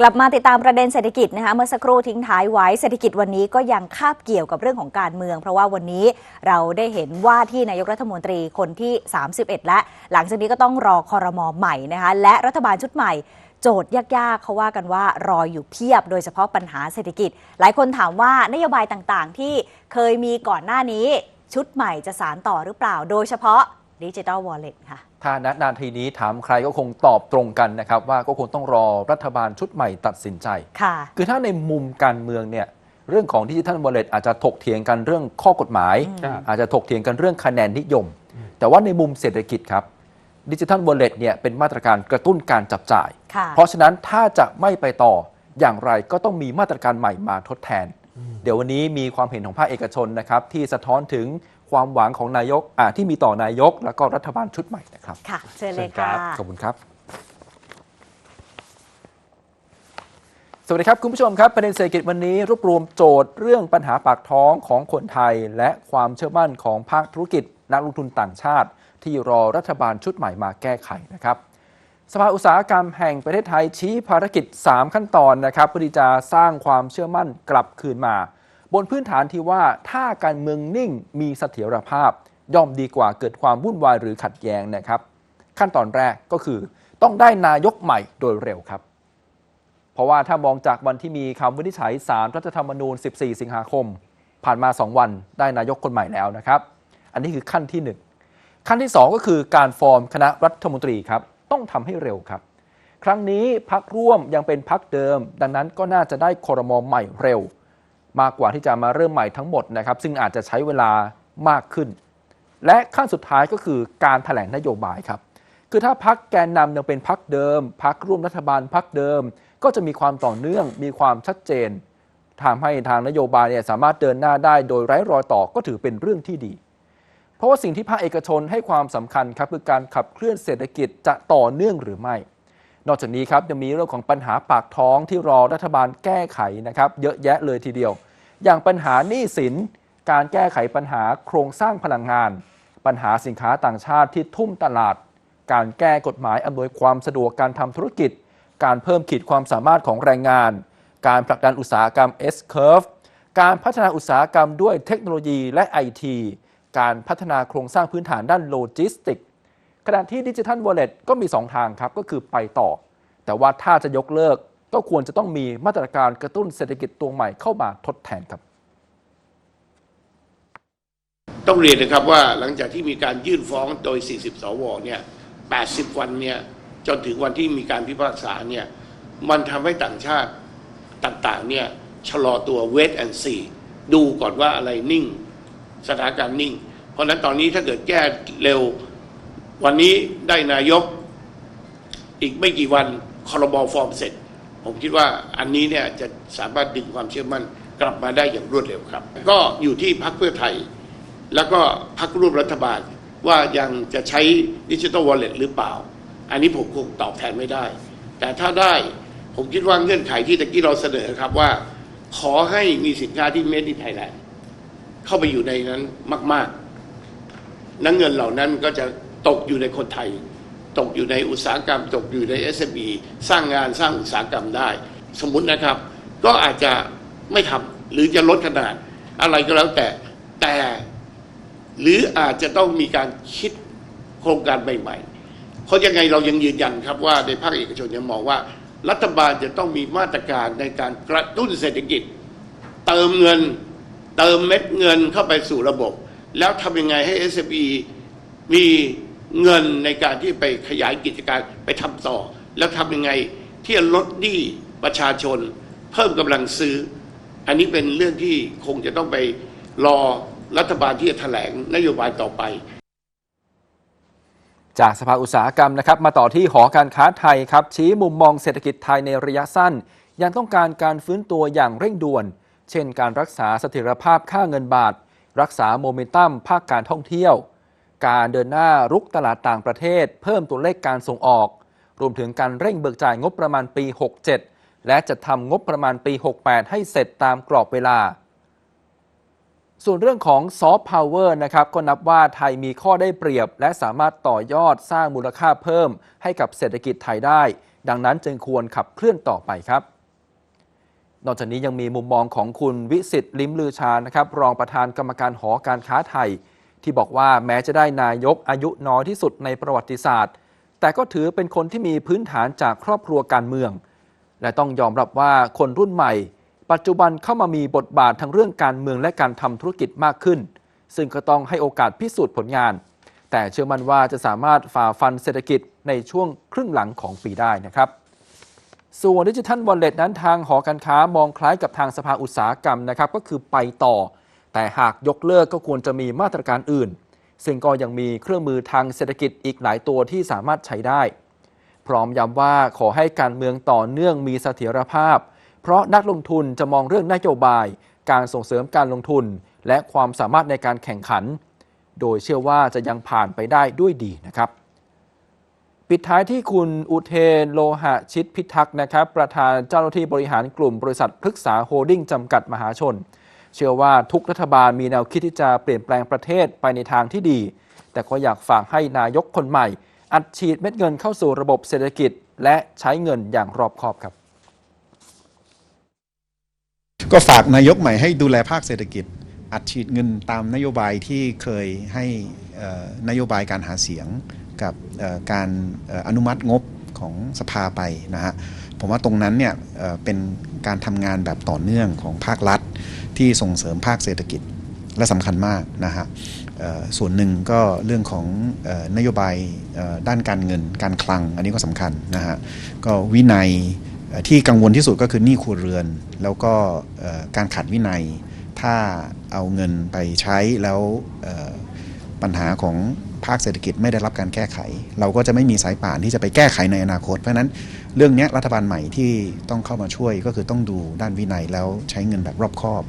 กลับมาติดตามประเด็นเศรษฐกิจนะคะเมื่อสักครู่ทิ้งท้ายไว้เศรษฐกิจวันนี้ก็ยังคาบเกี่ยวกับเรื่องของการเมือง เพราะว่าวันนี้เราได้เห็นว่าที่นายกรัฐมนตรีคนที่ 31 และหลังจากนี้ก็ต้องรอคอรมอใหม่นะคะและรัฐบาลชุดใหม่ โจทย์ยากๆเขาว่ากันว่ารออยู่เพียบ โดยเฉพาะปัญหาเศรษฐกิจ หลายคนถามว่านโยบายต่างๆ ที่เคยมีก่อนหน้านี้ชุดใหม่จะสารต่อหรือเปล่า โดยเฉพาะ ดิจิ t a ลวอลเล็ตค่ะ ถ้าณนาทีนี้ถามใครก็คงตอบตรงกันนะครับ ว่าก็คงต้องรอรัฐบาลชุดใหม่ตัดสินใจ ค่ะ คือถ้าในมุมการเมืองเนี่ยเรื่องของดิจิทัลวอลเล็ตอาจจะถกเถียงกันเรื่องข้อกฎหมายอืมอาจจะถกเถียงกันเรื่องคะแนนนิยม แต่ว่าในมุมเศรษฐกิจครับดิจิทัลวอลเล็ตเนี่ยเป็นมาตรการกระตุ้นการจับจ่าย ค่ะ เพราะฉะนั้นถ้าจะไม่ไปต่ออย่างไรก็ต้องมีมาตรการใหม่มาทดแทน เดี๋ยววันนี้มีความเห็นของภาคเอกชนนะครับ ที่สะท้อนถึงความหวังของนายกอ่าที่มีต่อนายก แล้วก็รัฐบาลชุดใหม่นะครับ ค่ะ เชิญเลยครัค่ะขอบคุณครับ สวัสดีครับ คุณผู้ชมครับ ประเด็นเศรษฐกิจวันนี้รวบรวมโจทย์เรื่องปัญหาปากท้องของคนไทย และความเชื่อมั่นของภาคธุรกิจนักลงทุนต่างชาติ ที่รอรัฐบาลชุดใหม่มาแก้ไขนะครับ สภาอุตสาหกรรมแห่งประเทศไทยชี้ภารกิจ 3 ขั้นตอนนะครับเพื่อที่จะสร้างความเชื่อมั่นกลับคืนมา บนพื้นฐานที่ว่าถ้าการเมืองนิ่งมีเสถียรภาพ ย่อมดีกว่าเกิดความวุ่นวายหรือขัดแย้งนะครับ ขั้นตอนแรกก็คือ ต้องได้นายกใหม่โดยเร็วครับ เพราะว่าถ้ามองจากวันที่มีคำวินิจฉัยสารรัฐธรรมนูญ 14 สิงหาคม ผ่านมา 2 วันได้นายกคนใหม่แล้วนะครับ อันนี้คือขั้นที่ 1 ขั้นที่ 2 ก็คือการฟอร์มคณะรัฐมนตรีครับ ต้องทำให้เร็วครับ ครั้งนี้พักร่วมยังเป็นพักเดิม ดังนั้นก็น่าจะได้คอรมอใหม่เร็ว มากกว่าที่จะมาเริ่มใหม่ทั้งหมดนะครับ ซึ่งอาจจะใช้เวลามากขึ้น และขั้นสุดท้ายก็คือการแถลงนโยบายครับคือถ้าพักแกนนำยังเป็นพักเดิม พักร่วมรัฐบาลพักเดิม ก็จะมีความต่อเนื่องมีความชัดเจนทำให้ทางนโยบายเนี่ยสามารถเดินหน้าได้โดยไร้รอยต่อก็ถือเป็นเรื่องที่ดี ราะว่าสิ่งที่ภาคเอกชนให้ความสำคัญครับคือการขับเคลื่อนเศรษฐกิจจะต่อเนื่องหรือไม่ นอกจากนี้ครับยังมีเรื่องของปัญหาปากท้องที่รอรัฐบาลแก้ไขนะครับเยอะแยะเลยทีเดียว อย่างปัญหาหนี้สิน การแก้ไขปัญหาโครงสร้างพลังงาน ปัญหาสินค้าต่างชาติที่ทุ่มตลาด การแก้กฎหมายอำนวยความสะดวกการทำธุรกิจ การเพิ่มขีดความสามารถของแรงงาน การผลักดันอุตสาหกรรม S-curve การพัฒนาอุตสาหกรรมด้วยเทคโนโลยีและ IT การพัฒนาโครงสร้างพื้นฐานด้านโลจิสติก ขณะที่ดิจิทัลวอลเล็ตก็มี 2 ทางครับ ก็คือไปต่อ แต่ว่าถ้าจะยกเลิกก็ควรจะต้องมีมาตรการกระตุ้นเศรษฐกิจตัวใหม่เข้ามาทดแทนครับ ต้องเรียนนะครับว่าหลังจากที่มีการยื่นฟ้องโดย 40 สวเนี่ย 80 วันเนี่ยจนถึงวันที่มีการพิพากษาเนี่ยมันทำให้ต่างชาติต่างๆเนี่ยชะลอตัว wait and see ดูก่อนว่าอะไรนิ่ง สถานการณ์นิ่ง เพราะฉะนั้นตอนนี้ถ้าเกิดแก้เร็ว วันนี้ได้นายก อีกไม่กี่วันคอรมอฟอร์มเสร็จ ผมคิดว่าอันนี้เนี่ยจะสามารถดึงความเชื่อมั่นกลับมาได้อย่างรวดเร็วครับ ก็อยู่ที่พรรคเพื่อไทย แล้วก็พรรคร่วมรัฐบาลว่ายังจะใช้ดิจิ t a ลวอลเล็ตหรือเปล่า อันนี้ผมคงตอบแทนไม่ได้ แต่ถ้าได้ผมคิดว่าเงื่อนไขที่ตะกี้เราเสนอครับว่า ขอให้มีสินค้าที่ made in Thailand เข้าไปอยู่ในนั้นมากๆ นังเงินเหล่านั้นก็จะตกอยู่ในคนไทย ตกอยู่ในอุตสาหกรรม ตกอยู่ใน SME สร้างงานสร้างอุตสาหกรรมได้ สมมุตินะครับ ก็อาจจะไม่ทำหรือจะลดขนาด อะไรก็แล้วแต่แต่หรืออาจจะต้องมีการคิดโครงการใหม่ๆเพราะยังไงเรายังยืนยันครับว่าในภาคเอกชนยังมองว่า รัฐบาลจะต้องมีมาตรการในการกระตุ้นเศรษฐกิจ เติมเงิน เติมเม็ดเงินเข้าไปสู่ระบบ แล้วทำยังไงให้ SME มีเงินในการที่ไปขยายกิจการไปทำต่อ แล้วทำยังไงที่จะลดหนี้ประชาชน เพิ่มกำลังซื้อ อันนี้เป็นเรื่องที่คงจะต้องไปรอรัฐบาลที่จะแถลงนโยบายต่อไป จากสภาอุตสาหกรรมนะครับ มาต่อที่หอการค้าไทยครับ ชี้มุมมองเศรษฐกิจไทยในระยะสั้น ยังต้องการการฟื้นตัวอย่างเร่งด่วน เช่นการรักษาเสถียรภาพค่าเงินบาท รักษาโมเมนตัมภาคการท่องเที่ยว การเดินหน้ารุกตลาดต่างประเทศ เพิ่มตัวเลขการส่งออก รวมถึงการเร่งเบิกจ่ายงบประมาณปี 67 และจัดทำงบประมาณปี 68 ให้เสร็จตามกรอบเวลา ส่วนเรื่องของซอฟต์พาวเวอร์นะครับก็นับว่าไทยมีข้อได้เปรียบ และสามารถต่อยอดสร้างมูลค่าเพิ่ม ให้กับเศรษฐกิจไทยได้ ดังนั้นจึงควรขับเคลื่อนต่อไปครับ นอกจากนี้ยังมีมุมมองของคุณวิสิตลิมลือชานะครับรองประธานกรรมการหอการค้าไทย ที่บอกว่าแม้จะได้นายกอายุน้อยที่สุดในประวัติศาสตร์ แต่ก็ถือเป็นคนที่มีพื้นฐานจากครอบครัวการเมือง และต้องยอมรับว่าคนรุ่นใหม่ ปัจจุบันเข้ามามีบทบาททั้งเรื่องการเมืองและการทำธุรกิจมากขึ้น ซึ่งก็ต้องให้โอกาสพิสูจน์ผลงาน แต่เชื่อมั่นว่าจะสามารถฝ่าฟันเศรษฐกิจในช่วงครึ่งหลังของปีได้นะครับ ส่วนดิจิทัลวอลเล็ตนั้นทางหอการค้ามองคล้ายกับทางสภาอุตสาหกรรมนะครับก็คือไปต่อ แต่หากยกเลิกก็ควรจะมีมาตรการอื่น ซึ่งก็ยังมีเครื่องมือทางเศรษฐกิจอีกหลายตัวที่สามารถใช้ได้ พร้อมย้ำว่าขอให้การเมืองต่อเนื่องมีเสถียรภาพ เพราะนักลงทุนจะมองเรื่องนโยบาย การส่งเสริมการลงทุน และความสามารถในการแข่งขัน โดยเชื่อว่าจะยังผ่านไปได้ด้วยดีนะครับ ปิดท้ายที่คุณอุเทนโลหะชิดพิทักษ์นะครับ ประธานเจ้าหน้าที่บริหารกลุ่มบริษัทพฤกษาโฮลดิ้งจำกัดมหาชน เชื่อว่าทุกรัฐบาลมีแนวคิดที่จะเปลี่ยนแปลงประเทศไปในทางที่ดี แต่ก็อยากฝากให้นายกคนใหม่ อัดฉีดเม็ดเงินเข้าสู่ระบบเศรษฐกิจ และใช้เงินอย่างรอบคอบครับ ก็ฝากนายกใหม่ให้ดูแลภาคเศรษฐกิจ อัดฉีดเงินตามนโยบายที่เคยให้นโยบายการหาเสียง กับการอนุมัติงบของสภาไปนะฮะผมว่าตรงนั้นเนี่ยเป็นการทำงานแบบต่อเนื่องของภาครัฐ ที่ส่งเสริมภาคเศรษฐกิจและสำคัญมากนะฮะส่วนหนึ่งก็เรื่องของนโยบายด้านการเงินการคลัง อันนี้ก็สำคัญนะฮะก็วินัยที่กังวลที่สุดก็คือหนี้ครัวเรือน แล้วก็การขาดวินัย ถ้าเอาเงินไปใช้แล้วปัญหาของ ภาคเศรษฐกิจไม่ได้รับการแก้ไข เราก็จะไม่มีสายป่านที่จะไปแก้ไขในอนาคต เพราะฉะนั้นเรื่องนี้รัฐบาลใหม่ที่ต้องเข้ามาช่วยก็คือต้องดูด้านวินัยแล้วใช้เงินแบบรอบคอบ